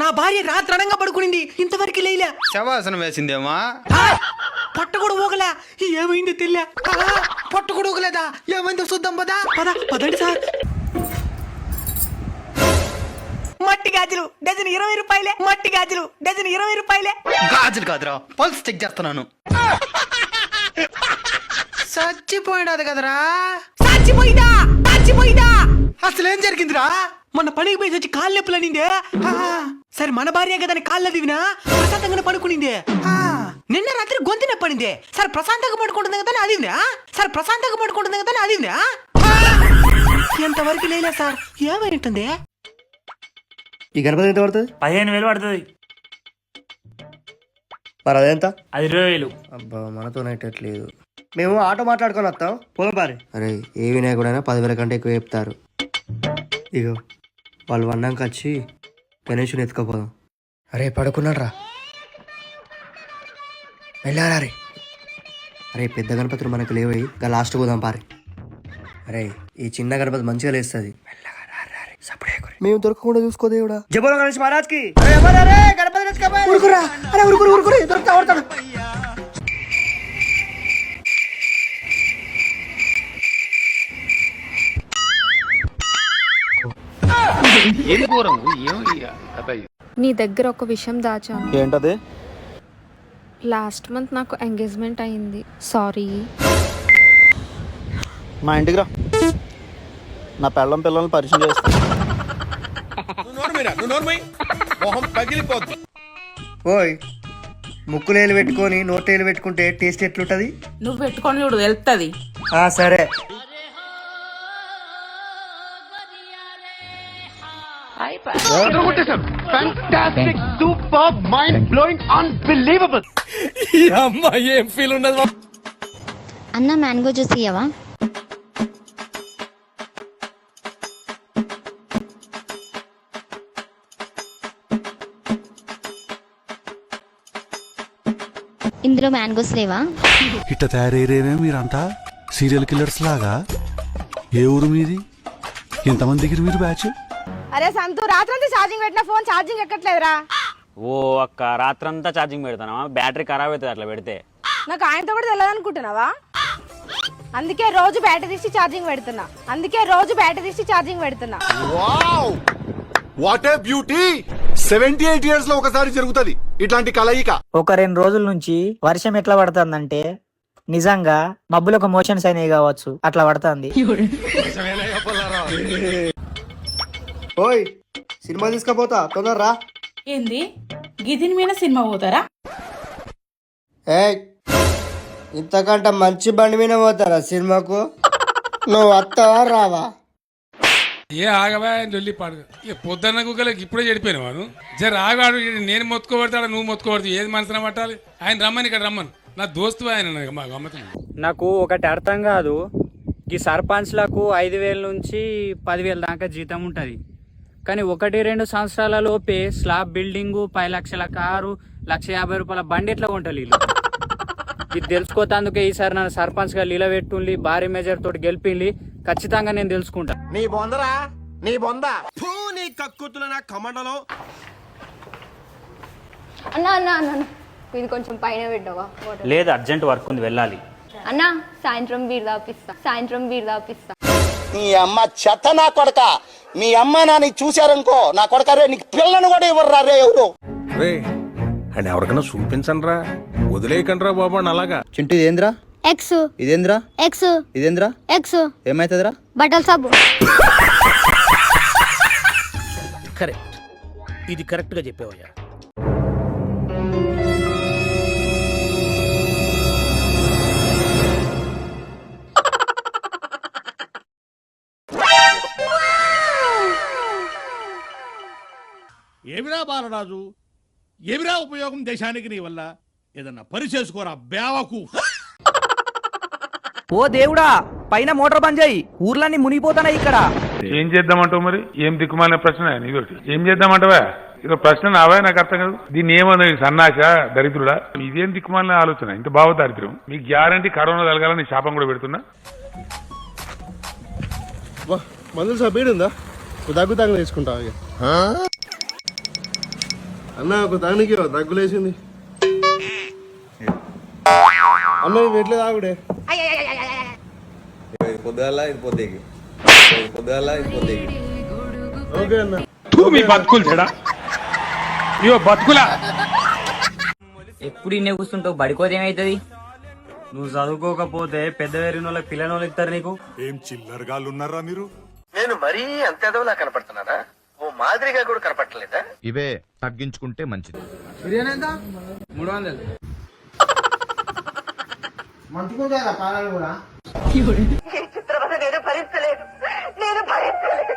నా భార్య రాత్రణంగా పడుకునింది. ఇంతవరకు లేలే. శవాసనం వేసిందేమా? పొట్ట కూడా ఊగలే. ఏమైందో తెలియ పొట్ట కూడా ఊగలేదా? ఏమైందో చూద్దాం పదా. పద పదండి సార్. మట్టి గాజులు డజన్ ఇరవై రూపాయలే. మట్టి గాజులు డజన్ ఇరవై రూపాయలే. గాజులు కాదురా పల్స్ చెక్ చేస్తున్నాను. చచ్చిపోయినది కదరా. చచ్చిపోయిందా చచ్చిపోయిందా అసలు ఏం జరిగిందిరా? మొన్న పనికి పోయి వచ్చి కాళ్ళు నొప్పులు అనిందే. సరే మన భార్య కదా అని కాళ్ళు దివినా ప్రశాంతంగానే పడుకునిందే. ఆ, నిన్న రాత్రి గొంతు నొప్పి పడిందే సరే ప్రశాంతంగా పడుకుంటుంది కదా అదివినా? సరే ప్రశాంతంగా పడుకుంటుంది కదా అదివినా? ఎంతవరకు లేలే సార్. ఏమై ఉంటుంది ఈ గణపతి ఎంత పడుతుంది? పదిహేను వేలు పడుతుంది. మరి అదెంత? అది ఇరవై వేలు. అబ్బా మనతో లేదు మేము ఆటో మాట్లాడుకొని వస్తాం. పోదాం పారి. అరే ఏ వినాయకుడైనా పదివేల కంటే ఎక్కువ చెప్తారు. ఇగో వాళ్ళు వండంకి వచ్చి గణేషుని ఎత్తుకపోదాం. అరే పడుకున్నాడు రా వెళ్ళారా రే? అరే పెద్ద గణపతులు మనకు లేవయి గా లాస్ట్ పోదాం పారి. అరే ఈ చిన్న గణపతి మంచిగా లేస్తుంది. మేము దొరకకుండా చూసుకో దేవుడా. జబోలో గణేష్ మహారాజ్కి ఉరుకురా. అరే ఉరుకురు ఉరుకురు. దొరుకుతా నీ దగ్గర ఒక విషయం దాచాను. ఏంటది? లాస్ట్ మంత్ నాకు ఎంగేజ్మెంట్ అయింది. సారీ. మా ఇంటికి రా. నా పెళ్ళం పిల్లల్ని పరిచయం చేస్తా. ఓయ్ ముక్కులేలు పెట్టుకొని నోటేలు పెట్టుకుంటే టేస్ట్ ఎట్లుంటది? నువ్వు పెట్టుకొని చూడు వెళ్తుంది ఆ సరే అన్న మ్యాంగో జ్యూస్ ఇయ్యవా? ఇందులో మ్యాంగోస్ లేవా? ఇట్ట తయారయ్యేమే మీరంతా? సీరియల్ కిల్లర్స్ లాగా? ఏ ఊరు మీది? ఎంతమంది దగ్గర మీరు బ్యాచ్ అరే సంతు రాత్రంతా ఛార్జింగ్ పెట్టిన ఫోన్ ఛార్జింగ్ ఎక్కట్లేదురా. ఓ అక్క రాత్రంతా ఛార్జింగ్ పెడతానా బ్యాటరీ ఖరాబ్ అవుతుంది అట్లా పెడితే. నాకు ఆయనతో కూడా తెలియదు అనుకుంటున్నావా అందుకే రోజు బ్యాటరీ తీసి ఛార్జింగ్ పెడుతున్నా. అందుకే రోజు బ్యాటరీ తీసి ఛార్జింగ్ పెడుతున్నా. What a beauty seventy eight ఇయర్స్లో ఒకసారి జరుగుతుంది ఇట్లాంటి కలయిక. ఒక రెండు రోజుల నుంచి వర్షం ఎట్లా పడుతుందంటే నిజంగా మబ్బులకు మోషన్స్ అయినాయి కావచ్చు అట్లా పడుతుంది. ఓయ్ సినిమా తీసుకపోతా తొందరరా ఏంది? గిదిని మీద సినిమా పోతారా? ఏ ఇంతకంటే మంచి బండి మీద పోతారా సినిమాకు? నువ్వు వస్తావా రావా? ఏ ఆగవా లొల్లి పాడు ఇక పొద్దున్న కుక్కలకి ఇప్పుడే చెడిపోయిన వాడు? జర ఆగాడు నేను మొత్తుకోబడతాడు నువ్వు మొత్తుకోబడతావు ఏది మనసున పట్టాలి? ఆయన రమ్మని ఇక్కడ రమ్మను. నా దోస్తు ఆయన మా గమ్మతులు నాకు ఒకటి అర్థం కాదు ఈ సర్పంచ్లకు ఐదు వేల నుంచి పదివేల దాకా జీతం ఉంటుంది. కానీ ఒకటి రెండు సంవత్సరాల లోపే స్లాబ్ బిల్డింగు పది లక్షల కారు లక్ష యాభై రూపాయల బండి ఎట్లా కొంటారు వీళ్ళు? ఇది తెలుసుకోతందుకే ఈసారి నన్ను సర్పంచ్గా నిలబెట్టుండి భారీ మెజర్ తోటి గెలిపిండి ఖచ్చితంగా నేను తెలుసుకుంటా. నీ బొందరా? నీ బొంద? అన్న అన్న అన్న అన్న. ఇది కొంచెం పైన పెట్టవా? లేదు అర్జెంట్ వర్క్ ఉంది వెళ్ళాలి. అన్న సాయంత్రం బీర్ దాపిస్తా. సాయంత్రం బీర్ దాపిస్తా. నీ అమ్మ చెత్త నా కొడక. మీ అమ్మ నాని చూశారనుకో నా కొడక రే నీకు పిల్లను కూడా ఇవ్వరు రే ఎవరు? రే అని ఎవరికైనా చూపించండి రా వదిలేయకండి రా బాబు అలాగా. చింటూ ఇదేంద్రా? ఎక్స్. ఇదేంద్రా? ఎక్స్. ఇదేంద్రా? ఎక్స్. ఏమైతుందిరా? బట్టల సబ్బు కరెక్ట్. ఇది కరెక్ట్గా చెప్పేవయ్యా. ఏమిరా బాలరాజు? ఏమిరా ఉపయోగం దేశానికి నీ వల్ల? ఏదన్నా పని చేసుకోరా బేవకు ఓ దేవుడా పైన మోటార్ బంద్ చేయి. ఊర్లన్నీ మునిగిపోతాయి ఇక్కడ. ఏం చేద్దామంటావు మరి? ఏం దిక్కుమాలిన ప్రశ్న ఇదొకటి ఏం చేద్దామంటావా? ఇదో ప్రశ్న నావా నాకు అర్థం కాదు. దీన్ని ఏమన్నా సన్నాస దరిద్రుడా? ఇదేం దిక్కుమాలిన ఆలోచన? ఇంత భావ దారిద్ర్యం. మీకు గ్యారంటీ కరోనా తలగాలని శాపం కూడా పెడుతున్నా. మందులు సబ్బీడు ఉందా దగ్గు దగ్గు తీసుకుంటావు అన్న ఒక దానికి దగ్గులేసింది అన్న ఇవి ఎట్లా తాగుడే. పొద్దుగల ఇది పొద్దుకి పొద్దుగల ఇది పొద్దుకి ఓకే అన్న. మీ బతుకులు చెడా ఇయో బతుకులా? ఎప్పుడు ఇన్నే కూర్చుంటావు? బడికోది ఏమైతుంది? నువ్వు చదువుకోకపోతే పెద్ద వేరిన వాళ్ళకి పిల్లని వాళ్ళు ఇస్తారు నీకు. ఏం చిల్లరగాళ్ళు ఉన్నారా మీరు? నేను మరీ అంత ఎదవలా కనపడుతున్నానా? ఓ మాదిరిగా కూడా కనపడలేదా ఇవే తగ్గించుకుంటే మంచిది. మూడు వందలు. మంచుకుంటారా కూడా? నేను భరించలేదు. నేను భరించలేదు.